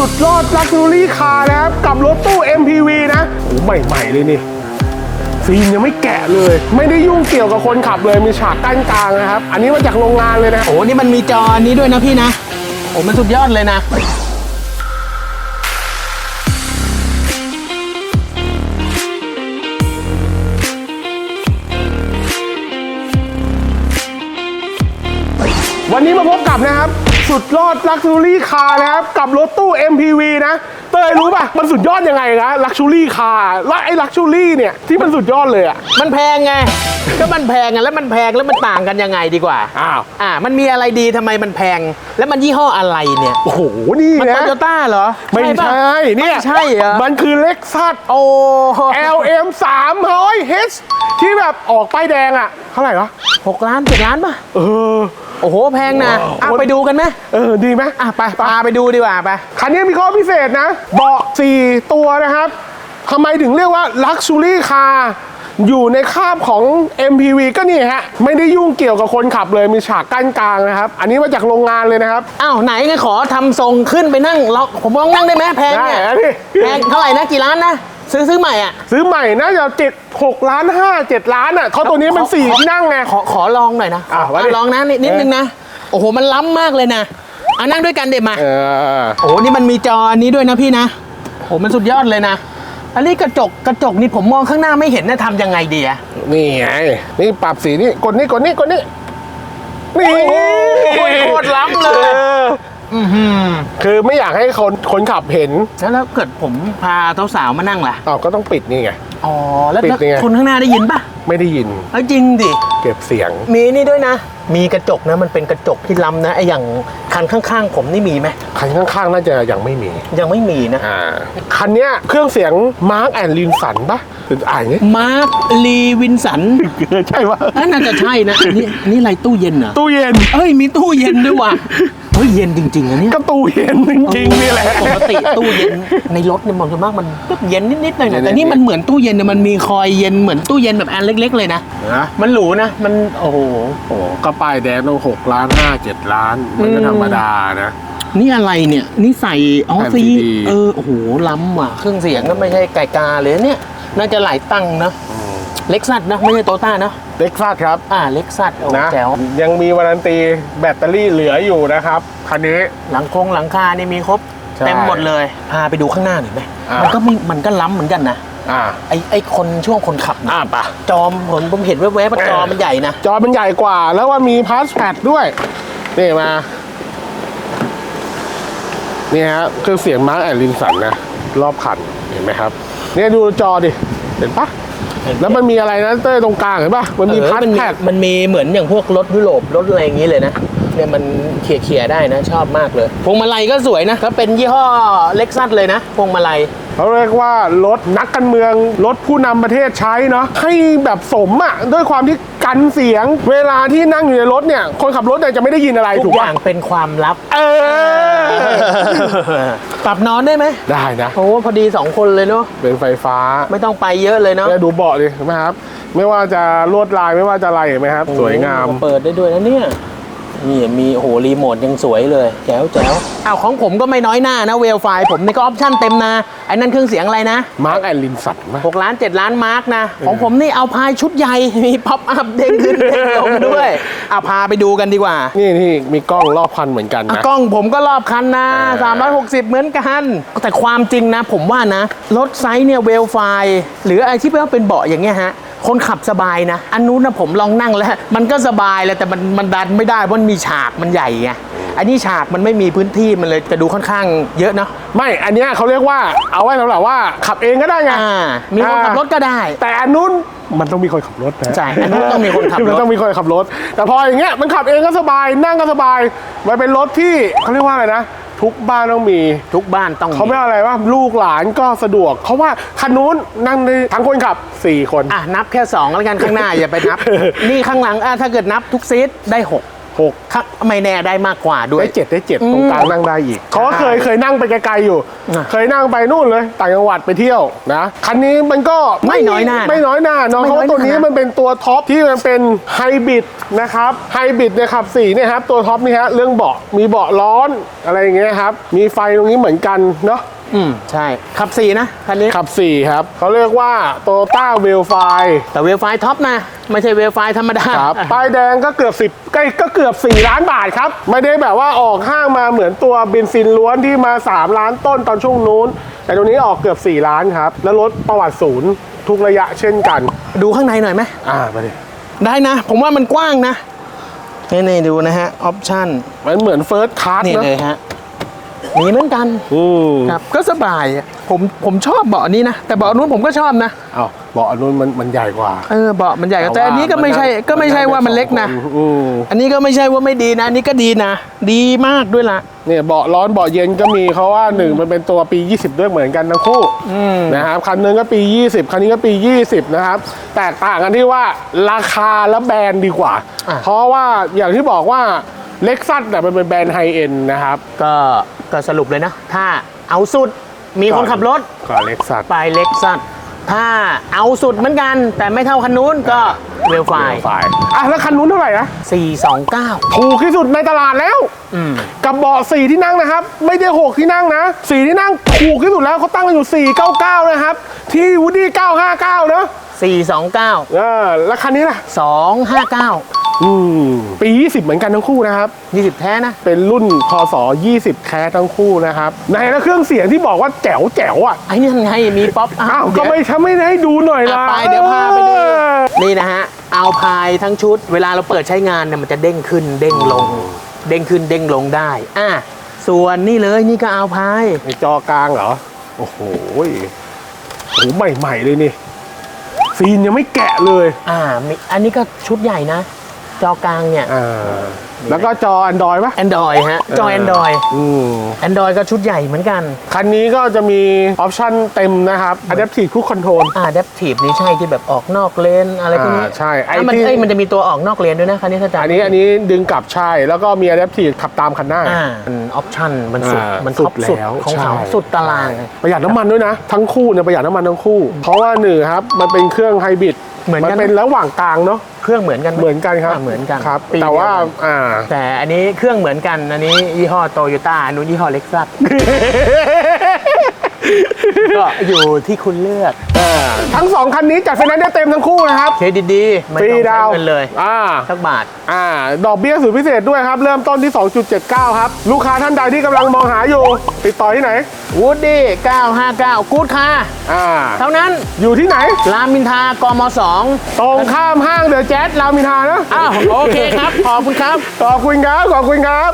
สุดยอดลักซ์ r รี่คาร์นะครับ กับรถตู้ MPV นะโอ้ใหม่ๆเลยนี่ฟิล์มยังไม่แกะเลย ไม่ได้ยุ่งเกี่ยวกับคนขับเลยมีฉากกั้นกลางนะครับ อันนี้มาจากโรงงานเลยนะโอ้นี่มันมีจออันนี้ด้วยนะพี่นะโอ้มันสุดยอดเลยนะ สุดยอดลักซ์ r รี่คาร์นะครับ กับรถตู้ MPV นะเตยรู้ป่ะ มันสุดยอดยังไงนะลักซ์ r รี่คาร์แล้วไอ้ลักซ์ r รี่เนี่ย ที่มันสุดยอดเลยอะ มันแพงไง ก็มันแพงไงแล้วมันแพงแล้วมันต่างกันยังไงดีกว่า อ้าว อ่า มันมีอะไรดีทำไมมันแพง แล้วมันยี่ห้ออะไรเนี่ย โอ้โห นี่มันนะโตโยต้าเหรอไม่ปะใช่ เนี่ยไม่ใช่เหรอมันคือเล็กซัส โอ้ LM 300 H ที่แบบออกป้ายแดงอะ เท่าไหร่วะหกล้านเจ็ดล้านป่ะ เออ โอ้โหแพงนะว้าวอะไปดูกันไหมเออดีไหมอะไปพาไปดูดีกว่าไปคันนี้มีข้อพิเศษนะ เบาะ4ตัวนะครับทำไมถึงเรียกว่า Luxury Car อยู่ในคาบของ MPV ก็นี่ฮะ ไม่ได้ยุ่งเกี่ยวกับคนขับเลยมีฉากกั้นกลางนะครับ อันนี้มาจากโรงงานเลยนะครับ อ้าว ไหนไงขอทำทรงขึ้นไปนั่งเราผมลองนั่งได้ไหมแพงเนี่ยได้ดิแพงเท่าไหร่นะ กี่ล้านนะ ซื้อซื้อใหม่อะ ซื้อใหม่น่าจะเจ็ดหกล้านห้าเจ็ดล้านอะเขาะตัวนี้มันสี่ที่นั่งไง ขอขอลองหน่อยนะอะว่าดิ ลองนะนิดนิดนึงนะ โอ้โห มันล้ำมากเลยนะอะนั่งด้วยกันเด็มา เออ โอ้โหนี่มันมีจออันนี้ด้วยนะพี่นะโอ้โหมันสุดยอดเลยนะ อันนี้กระจกกระจกนี่ผมมองข้างหน้าไม่เห็นนะทำยังไงดีอะนี่ไง นี่ปรับสีนี่ กดนี่ กดนี่ กดนี่ นี่โอ้ยโคตรล้ำเลย อ ออือหือคือไม่อยากให้คนคนขับเห็นแล้วแล้วเกิดผมพาสาวๆมานั่งล่ะอ้าวก็ต้องปิดนี่ไง อ๋อแล้วปิดแล้วยังไง คนข้างหน้าได้ยินปะไม่ได้ยินเอ้ยจริงดิ เก็บเสียง มีนี่ด้วยนะ มีกระจกนะ มันเป็นกระจกที่ล้ำนะไออย่างคันข้างๆ ผมนี่มีไหม คันข้างๆ น่าจะยังไม่มี ยังไม่มีนะ อ่า คันเนี้ยเครื่องเสียงมาร์กแอนลินสันปะหรืออ่านไงมาร์คลีวินสัน ใช่ปะอะน่าจะใช่นะอันนี้อันนี่อะไรตู้เย็นเหรอตู้เย็น เอ้ยมีตู้เย็นด้วยว่ะ เฮ้ยเย็นจริงๆอันนี้ก็ตู้เย็นจริงๆนี่แหละ ปกติตู้เย็นในรถเนี่ยมันส่วนมากมันก็เย็นนิดๆหน่อยเย็ๆนๆแต่นี่มันเหมือนตู้เย็นเนี่ยมันมีคอยเย็นเหมือนตู้เย็นแบบอันเล็ก ๆ เลยนะนะ มันหรูนะมันโอ้โหโอ้ก็ป้ายแดงต้องหกล้านห้าเจ็ดล้าน มันก็อืมธรรมดานะ นี่อะไรเนี่ยนี่ใส่อ๋อแผ่นซี CD เออโอ้โหล้ำว่ะเครื่องเสียงก็ไม่ใช่ไก่กาเลยเนี่ย น่าจะหลายตังค์นะ เล็กซัสนะไม่ใช่โตต้านะเล็กซัสครับ อ่าเล็กซัสโอ้นะแจ๋วยังมีวารันตีแบตเตอรี่เหลืออยู่นะครับ คันนี้ หลังโครงหลังคานี่มีครบใช่เต็มหมดเลย พาไปดูข้างหน้าหน่อยไหมอ่ามั มันก็มีมันก็ล้ำเหมือนกันนะอ่าไอไอคนช่วงคนขับนะอ่าปะ จอมผมผมเห็นแวบๆว่าจอมันใหญ่นะจอมันใหญ่กว่า แล้วว่ามีพาสแพดด้วย นี่มา นี่ฮะคือเสียงมาร์กแอนลินสันนะ รอบคัน เห็นไหมครับ เนี่ยดูจอดิ เห็นปะ แล้วมันมีอะไรนะเต้ยตรงกลางเห็นปะมันมีเออพาสมันแพมีดมันมีเหมือนอย่างพวกรถยุโรปรถอะไรอย่างนี้เลยนะเนี่ยมันเขี่ยๆได้นะชอบมากเลย พวงมาลัยก็สวยนะก็เป็นยี่ห้อเล็กซัสเลยนะ พวงมาลัยเขาเรียกว่ารถนักการเมืองรถผู้นำประเทศใช้เนาะให้แบบสมอะด้วยความที่ กันเสียง เวลาที่นั่งอยู่ในรถเนี่ย คนขับรถเนี่ยจะไม่ได้ยินอะไรทุถูกกอป่ะย่างเป็นความลับ เออ ปรับนอนได้ไหมได้นะ โอ้พอดีสองคนเลยเนาะเป็นไฟฟ้าไม่ต้องไปเยอะเลยเนาะเนี่ยดูเบาะดิเห็นไหมครับ ไม่ว่าจะลวดลายไม่ว่าจะอะไรเห็นไหมครับ สวยงาม โอ้เปิดได้ด้วยนะเนี่ย นี่มีโอ้โหรีโมทยังสวยเลยแจ๋วแจ๋วอ้าวของผมก็ไม่น้อยหน้านะเวลไฟผมนี่ก็ออปชั่นเต็มนะไอ้นั่นเครื่องเสียงอะไรนะมาร์กแอนลินสันไหม6ล้าน7ล้านมาร์กนะ ของผมนี่เอาพายชุดใหญ่ มีพ็อปอัพเด้งขึ้นเด้งลงด้วยอะพาไปดูกันดีกว่า นี่นี่มีกล้องรอบคันเหมือนกันอะนะ กล้องผมก็รอบคันนะอ่า360 เหมือนกัน แต่ความจริงนะ ผมว่านะรถไซส์เนี่ยเวลไฟหรืออะไรที่ว่าเป็นเบาะอย่างเงี้ยฮะ คนขับสบายนะ อันนู้นนะผมลองนั่งแล้ว มันก็สบายแหละแต่มันมันดันไม่ได้เพราะมันมีฉากมันใหญ่ไงอันนี้ฉากมันไม่มีพื้นที่มันเลยจะดูค่อนข้างเยอะเนาะไม่ อันเนี้ยเขาเรียกว่าเอาไว้สำหรับว่าขับเองก็ได้ไงอ่ามีคนขับรถก็ได้ แต่อันนู้นมันต้องมีคนขับรถนะใช่อันนู้นต้องมีคนขับรถ มันต้องมีคนขับรถ แต่พออย่างเงี้ยมันขับเองก็สบายนั่งก็สบายมันเป็นรถที่เขาเรียกว่าอะไรนะ ทุกบ้านต้องมี ทุกบ้านต้องเขาไม่เอาอะไรว่าลูกหลานก็สะดวก เขาว่าคันนู้นนั่งได้ทั้งคนขับ 4 คน อะนับแค่2แล้วกันข้างหน้าอย่าไปนับ นี่ข้างหลังอะถ้าเกิดนับทุกซีทได้ 6 6ถ้าไม่แน่ได้มากกว่าด้วย ได้เจ็ดได้เจ็ดตรงกลางนั่งได้อีกเขาก็เคยเคยนั่งไปไกลๆอยู่ อะเคยนั่งไปนู่นเลย ต่างจังหวัดไปเที่ยวนะคันนี้มันก็ไม่น้อยหน้านะไม่น้อยหน้าเนาะไม่เพน้อยราะว่าตัวนี้มันเป็นตัวท็อปที่มันเป็นไฮบริดนะครับไฮบริดเนี่ยขับสี่เนี่ยครับตัวท็อปนี่ฮะเรื่องเบาะมีเบาะร้อนอะไรอย่างเงี้ยครับมีไฟตรงนี้เหมือนกันเนาะ อืมใช่ ขับสี่นะคันนี้ขับ 4 ครับ เขาเรียกว่าโตต้าเวลไฟแต่เวลไฟท็อปนะ ไม่ใช่เวลไฟธรรมดาครับป้ายแดงก็เกือบ 10ใกล้ก็เกือบ 4 ล้านบาทครับ ไม่ได้แบบว่าออกห้างมาเหมือนตัวเบนซินล้วนที่มา 3 ล้านต้นตอนช่วงนู้น แต่ตัวนี้ออกเกือบ 4 ล้านครับ แล้วรถประวัติศูนย์ทุกระยะเช่นกัน ดูข้างในหน่อยไหมอ่าไปดิได้นะ ผมว่ามันกว้างนะนี่นี่ดูนะฮะออปชั่นมันเหมือนเฟิร์สคลาสนี่เนอะเลยฮะ มีเหมือนกันอืมครับก็สบายอะผมผมชอบเบาะนี้นะ แต่เบาะนู้นผมก็ชอบนะเอ้าเบาะอันนู้นมันมันใหญ่กว่าเออเบาะมันใหญ่กว่าแต่อันนี้ก็ไม่ใช่ก็ไม่ใช่ว่ามันเล็กนะอืมอันนี้ก็ไม่ใช่ว่าไม่ดีนะอันนี้ก็ดีนะ ดีมากด้วยล่ะเนี่ยเบาะร้อนเบาะเย็นก็มีเขาว่าหนึ่งมันเป็นตัวปี 20 ด้วยเหมือนกันทั้งคู่นะครับคันหนึงก็ปี 20 คันนี้ก็ปี 20 นะครับ แตกต่างกันที่ว่าราคาและแบรนด์ดีกว่าอะเพราะว่าอย่างที่บอกว่า เล็กซัสเนี่ยมันเป็นแบรนด์ไฮเอ็นนะครับ ก็ก็สรุปเลยนะ ถ้าเอาสุดมีคนขับรถก็เล็กซัสไปเล็กซัสถ้าเอาสุดเหมือนกัน แต่ไม่เท่าคันนู้นก็เวลไฟไฟอะแล้วคันนู้นเท่าไหร่นะ429 ถูกที่สุดในตลาดแล้วอืมกับเบาะสี่ที่นั่งนะครับ ไม่ได้หกที่นั่งนะสี่ที่นั่งถูกที่สุดแล้วเขาตั้งกันอยู่ 499 นะครับ ที่วูดี้959นะ 429เออแล้วคันนี้ล่ะ 259 อืมปี 20 เหมือนกันทั้งคู่นะครับ 20 แท้นะ เป็นรุ่นพศ20 แท้ทั้งคู่นะครับ ในแล้วเครื่องเสียงที่บอกว่าแจ๋วแจ๋วอะ ไอ้นี่ไงมีป๊อปอ้าวเดี๋ก็ยวไม่ทำไม่ได้ให้ดูหน่อยอะล่ะ ไปเดี๋ยวพาไปดูเออนี่นะฮะ เอาพายทั้งชุด เวลาเราเปิดใช้งานเนี่ยมันจะเด้งขึ้นเด้งลง เด้งขึ้นเด้งลงได้ อะ ส่วนนี่เลยนี่ก็เอาพาย ในจอกลางเหรอ โอ้โหโหใหม่ ๆ เลยนี่ ซีนยังไม่แกะเลย อ่ามีอันนี้ก็ชุดใหญ่นะ จอกลางเนี่ย อ่า แล้วก็จอ Android ปะ Android ฮะ จอ Android อืม Android ก็ชุดใหญ่เหมือนกัน คันนี้ก็จะมีออปชั่นเต็มนะครับ Adaptive Cruise Control อ่า Adaptive นี่ใช่ที่แบบออกนอกเลนอะไรพวกนี้อ่าใช่ไอ้อะมันที่ เอ้ยมันจะมีตัวออกนอกเลนด้วยนะคันนี้ถ้าจำอันนี้อันนี้ดึงกลับใช่ แล้วก็มี Adaptive ขับตามคันหน้า อ่ามันออปชั่นมันสุด อ่ามันท็อปสุดแล้วของเขาใช่สุดตาราง ประหยัดน้ำมันด้วยนะ ทั้งคู่เนี่ยประหยัดน้ำมันทั้งคู่ เพราะว่าหนึ่งครับ มันเป็นเครื่องไฮบริดเหมือนกัน เป็นระหว่างกลางเนาะ เครื่องเหมือนกันไเหมือนกันครับาเหมือนกันครับ ปีแต่ว่าเดียกัน อ่า แต่อันนี้เครื่องเหมือนกัน อันนี้ยี่ห้อโตโยต้าอันนู้นยี่ห้อเล็กซัส ก็อยู่ที่คุณเลือกทั้งสองคันนี้จัดไฟแนนซ์ได้เต็มทั้งคู่นะครับเครดิตดีไม่ฟรีต้องดาใช้วเงินเลยอ่า สักบาท อ่า ดอกเบี้ยสูตรพิเศษด้วยครับ เริ่มต้นที่ 2.79 ครับ ลูกค้าท่านใดที่กำลังมองหาอยู่ ติดต่อที่ไหน วูดดี้ 959 กู๊ดคาอ่า เท่านั้นอยู่ที่ไหน รามอินทรากมสองตรงข้ามห้างเดอะแจ๊สรามอินทรานะ อ้าว โอเคครับ ขอบคุณครับ ขอบคุณครับ ขอบคุณครับ